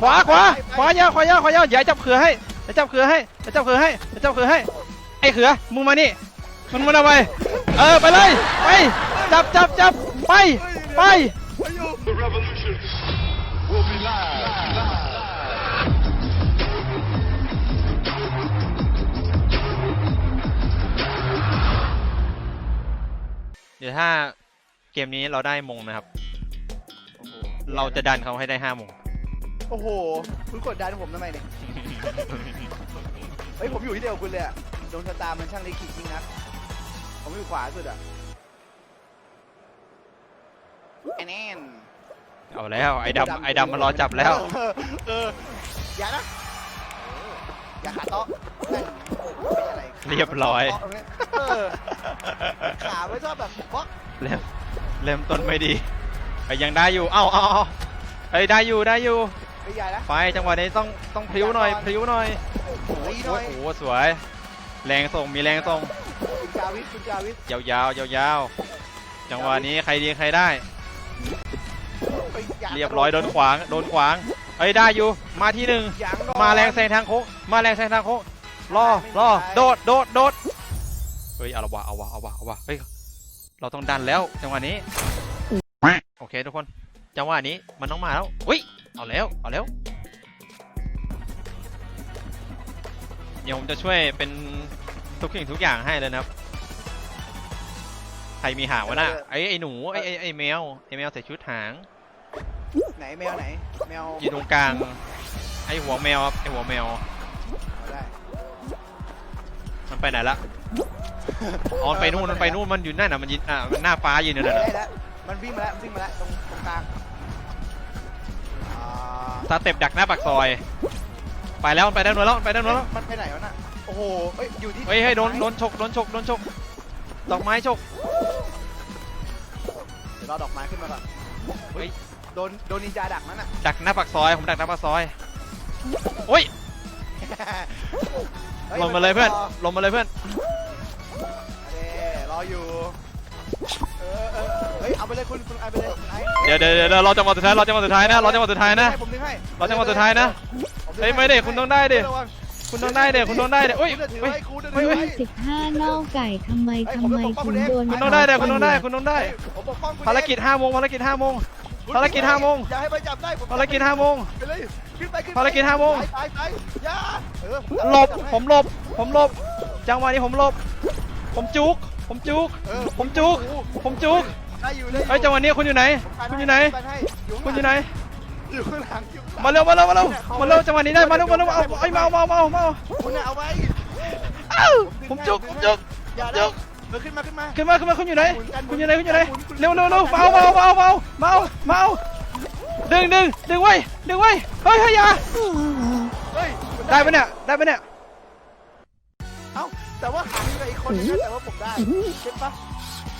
ขวาขวาขวายาวขวายาวขวายาวอย่าให้จับเขือให้อย่าจับเขือให้อย่าจับเขือให้อย่าจับเขือให้ไอ้เขือมึงมานี่มันมันเอาไปเออไปเลยไปจับจับจับไปไป The revolution will be live. เดี๋ยวถ้าเกมนี้เราได้มงนะครับ เราจะดันเขาให้ได้ห้ามง อ้โห คุณกดดันผมทำไมเนี่ย เฮ้ย ผมอยู่ที่เดียวกับคุณเลยอะดวงชะตามันช่างลิขิตจริงนะ ผมอยู่ขวาสุดอะไอ้แน่นเอาแล้ว ไอ้ดำไอ้ดำมันรอจับแล้ว เออเออ อย่านะเอออย่าขาโต๊ะนั่นเป็นอะไรเรียบร้อยเออขาไม่ชอบแบบบล็อกเริ่มเริ่มต้นไม่ดีไอ้ยังได้อยู่ เอ้าเอ้าเอ้าเฮ้ยได้อยู่ได้อยู่ ไม่ใหญ่นะไปจังหวะนี้ต้องต้องพลิ้วหน่อยพลิ้วหน่อยโอ้ยหโอ้น่อยโหสวย แรงส่งมีแรงส่งคุณจาวิทคุณจาวิทยาวยาวยาวยาวๆจังหวะนี้ใครดีใครได้ ไปางเรียบร้อยโดนขวางโดนขวางเฮ้ยได้อยู่มาที่หนึ่งยางก่อนมาแรงแซงทางโค้งมาแรงแซงทางโค้งรอรอโดดโดดโดดเฮ้ยเอาละวะเอาวะเอาวะเอาวะเฮ้ยเราต้องดันแล้วจังหวะนี้โอเคทุกคนจังหวะนี้มันต้องมาแล้วอุ้ย เอาแล้ว เอาแล้ว เดี๋ยวผมจะช่วยเป็นทุกสิ่งทุกอย่างให้เลยนะครับ ใครมีหางวะน่ะไอ้ไอ้หนูไอ้ไอ้ไอ้แมวไอ้แมวใส่ชุดหางไหนแมวไหนแมวอยู่ตรงกลางไอ้หัวแมวครับไอ้หัวแมวเอาได้มันไปไหนละอ๋อมันไปนู่นมันไปนู่นมันอยู่นั่นน่ะมันยืนอะมันหน้าฟ้ายืนอยู่นั่นได้น่ะแล้วมันวิ่งมาแล้วมันวิ่งมาแล้วตรงตรงกลางอ่าส เต็ปดักหน้าปากซอย ไปแล้วมันไปด้านโน้นแล้วมันไปด้านโน้นแล้วมันไปไหนวะน่ะ โอ้โหเอ้ยอยู่ที่เฮ้ยเฮ้ยโดนโดนฉกโดนฉกโดนฉกดอกไม้ฉกเดี๋ยวรอดอกไม้ขึ้นมาก่อนเฮ้ยโดนโดนนินจาดักนั่นน่ะ ดักหน้าปากซอยผมดักหน้าปากซอยโอ้ยฮ้ลงมาเลยเพื่อนรลงมาเลยเพื่อน เด้รออยู่เออเออเฮ้ยเอาไปเลยคุณคุณไอไปเลยคุณไอเดี๋ยวเดี๋ยวเดี๋ยวรอจังหวะสุดท้ายรอจังหวะสุดท้ายนะรอจังหวะสุดท้ายนะ ผมดึงให้รอจังหวะสุดท้ายนะผมดึงเฮ้ยให้ไม่ดิคุณต้องได้ดิ ระวังคุณต้องได้เด็คุณต้องได้เด็โอ้ย คุณจะถือเฮ้ยไว้คุณจะเฮ้ถืยอเฮ้ไว้ย สิบห้าเน่าไก่ทำไมเฮ้ยทำไมผมจะปกป้องถึงคุณเองโดนคุณต้องได้เด็คุณต้องได้คุณต้องได้ ผมปกป้องคุณภารกิจห้าโมงภารกิจห้าโมง ภารกิจห้าโมง อย่าให้ไปจับได้ผมภารกิจห้าโมง ไปเลยขึ้นไปขึ้นไปภารกิจห้าโมง ไปไปไปอย่าเออหลบผมหลบผมหลบ จังหวะนี้ผมหลบ ผมจุก ผมจุก เออผมจุก ผมจุก ได้อยู่ได้อยู่เฮ้ยจังหวะนี้คุณอยู่ไหนผมคุณอยู่ไหนผมให้คุณอยู่ไหน อยู่ข้างหลังอยู่ข้างหลังมาเร็วมาเร็วมาเร็วมาเร็วจังหวะนี้ได้มาเร็วมาเร็วเอาไอ้ยมาเอามาเอามาเอามาเอาคุณน่ะเอาไว้เอ้าผมจุกผมจุก อย่าจุได้กเออขึ้นมาขึ้นมา ขึ้นมาขึ้นมาคุณอยู่ไหน คุณอยู่ไหนคุณอยู่ไหนเร็วเร็วเร็วมาเอามาเอามาเอามาเอามาเอามาเอาดึงดึงดึงไว้ดึงไว้เฮ้ยเฮ้ยอย่าเฮ้ยได้ปะเนี่ยได้ปะเนี่ยเอ้าแต่ว่าหางอยู่กับอีกคนนึงนะแต่ว่าผมได้เจ็บปะ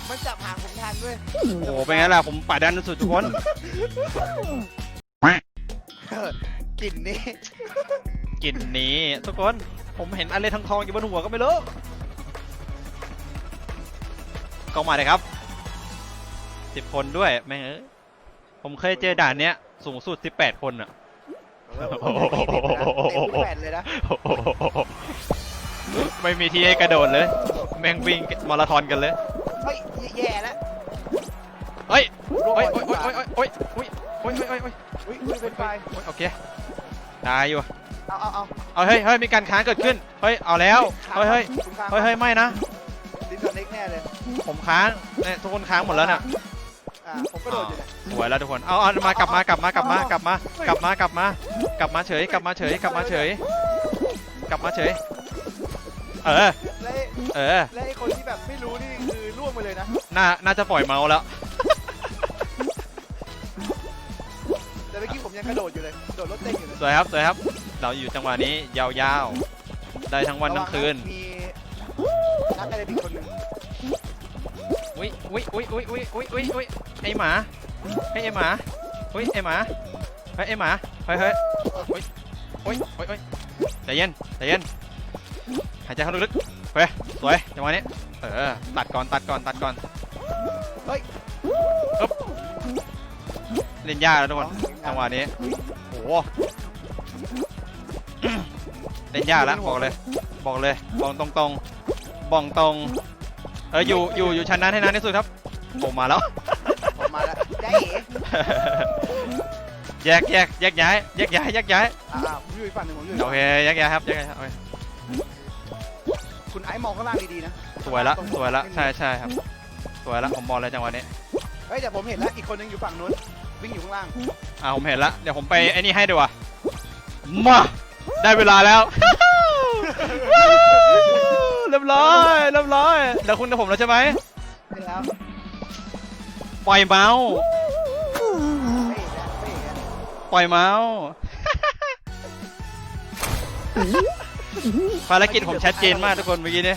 มันจับหางผมทันด้วยโอ้โหเป็นไงล่ะผมป่าดันสุดทุกคนเออกลิ่นนี้กลิ่นนี้ทุกคน ผมเห็นอะไรทองทองๆอยู่บนหัวก็ไม่รู้ก็มาเลยครับสิบคนด้วยแม่งเอ้ยผมเคยเจอด่านเนี้ย สูงสุด18คนอะเออผมไม่ได้เด็กนะเตะลูกแปดเลยนะไม่มีที่ให้กระโดดเลย แม่งวิ่งมาราธอนกันเลยเฮ้ย ฮ้ยโอ้ยโอ้ยโอ้ยโอ้ยโอ้ยโอ้ยโอ้ยโอ้ยโอ้ยอุ้ยอุ้ยเป็นไฟโอ้ยโอเคได้อยู่เอาเอาเอาเอาเฮ้ยเฮ้ยมีการค้างเกิดขึ้นเฮ้ยเอาแล้วเฮ้ยเฮ้ยคุณค้างเฮ้ยเฮ้ยไม่นะดินสอเล็กแน่เลยผมค้างเนี่ยทุกคนค้างหมดแล้วน่ะอ่าผมก็โดดอยู่เนี่ยสวยแล้วทุกคนเอาเอามากลับมากลับมากลับมากลับมากลับมากลับมากลับมาเฉยกลับมาเฉยกลับมาเฉย กลับมาเฉย เออและไอ้เออและไอ้คนที่แบบไม่รู้นี่คือล่วงไปเลยนะน่าน่าจะปล่อยเมาส์แล้ว กี้ผมยังกระโดดอยู่เลยโดดรถเต้นอยู่เลยสวยครับสวยครับ เราอยู่จังหวะนี้ยาวๆ ได้ทั้งวันทั้งคืนมีนักอะไรผิดคนหนึ่งอุ้ยอุ้ยอุ้ยอุ้ยอุ้ยอุ้ยอุ้ยอุ้ยไอหมาเฮ้ยไอหมาอุ้ยไอหมาเฮ้ยไอหมาเฮ้ยเฮ้ยอุ้ยอุ้ยอุ้ยอุ้ยใจเย็นใจเย็นหายใจเข้าลึกๆเฮ้ยสวยจังหวะนี้เออตัดก่อนตัดก่อนตัดก่อนเฮ้ย เล่นยากแล้วทุกคน จังหวะนี้โอ้โหเล่นยากแล้วบอกเลย บอกเลยบอกตรงตรงๆบอกตรง เอออยู่อยู่อยู่ชั้นนั้นให้นานที่สุดครับผมมาแล้ว ผมมาแล้วได้เอ๋แยกแยกแยกย้ายแยกย้ายแยกย้ายอ่าผมอยู่อีกฝั่งหนึ่งผมอยู่อีกโอฝั่งเคแยกย้ายครับแยกย้ายโอเคคุณไอ้มองข้างล่างดีๆนะสวยละสวยละใช่ใช่ครับ สวยละผมมองเลยจังหวะนี้ เฮ้ยแต่ผมเห็นแล้วอีกคนนึงอยู่ฝั่งนู้น วิ่งอยู่ข้างล่างอ่าผมเห็นละเดี๋ยวผมไปไอ้นี่ให้ดีกว่ามาได้เวลาแล้ว เรียบร้อยเรียบร้อยเดี๋ยวคุณกับผมแล้วใช่ไหมไปแล้วปล่อยเมาส์ไปอีกแล้วไปอีกแล้วปล่อยเมาส์ภารกิจผมชัดเจนมากทุกคนเมื่อกี้นี้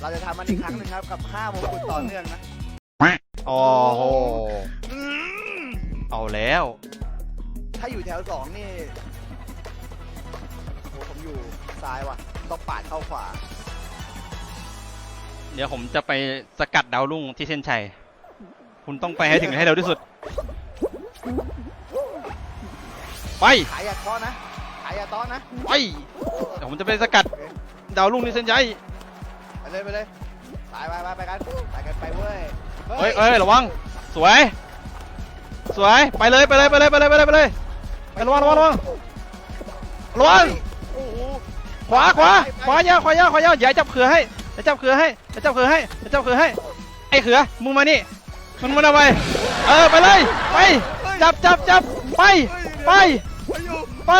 เราจะทำมันอีกครั้งหนึ่งครับกับ5มงกุฎต่อเนื่องนะโอ้โห เอาแล้ว ถ้าอยู่แถวสองนี่โอ้ผมอยู่ซ้ายว่ะ ต้องปาดเข้าขวา เดี๋ยวผมจะไปสกัดดาวรุ่งที่เส้นชัย คุณต้องไปให้ถึงให้เร็วที่สุด ไป ขายอย่าท้อนะ ขายอย่าท้อนะ ไป เดี๋ยวผมจะไปสกัดดาวรุ่งที่เส้นชัย ไปเลยไปเลย ไปไปไปไปกัน ไปกันไปเว้ย เฮ้ยเฮ้ยระวัง สวย สวย ไปเลยไปเลยไปเลยไปเลยไปเลยไปเลยไประวังระวังระวังระวังโอ้โหขวาขวาขวายาวขวายาวขวายาวอย่าจับเขือให้อย่าจับเขือให้อย่าจับเขือให้อย่าจับเขือให้ ไอ้เขือมึงมานี่มึงมาเอาไปเออไปเลยไปจับจับจับไปไปไปไป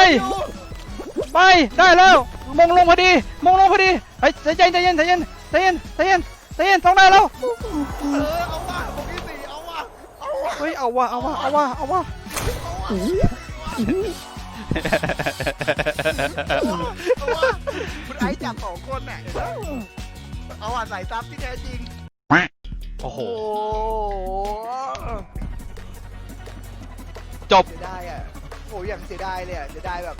ไปได้แล้วมงลงพอดีมงลงพอดีเฮ้ยใจเย็นใจเย็นใจเย็นใจเย็นใจเย็นใจเย็นต้องได้แล้วเออเอาว่ะ เอาว่ะเฮ้ยเอาวะเอาวะเอาวะเอาวะเอาว่ะคุณไอ้จับสองคนน่ะเห็นไหมเอาว่ะใส่ซับที่แท้จริง โอ้โห โอ้จบ เสียดายอะโอ้ยอย่างเสียดายเลยอะเสียดายแบบ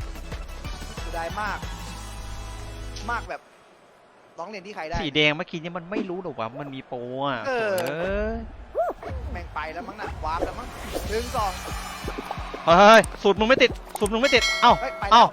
เสียดายมาก มากแบบร้องเรียนที่ใครได้ สีแดงเมื่อกี้นี่มันไม่รู้หรอกว่ามันมีโปรอะเออ เออแแม่งไปแล้วมั้งนะวาร์ปแล้วมั้งหนึ่งสองเฮ้ยสูตรมึงไม่ติด สูตรมึงไม่ติด เอ้า เฮ้ยเอ้า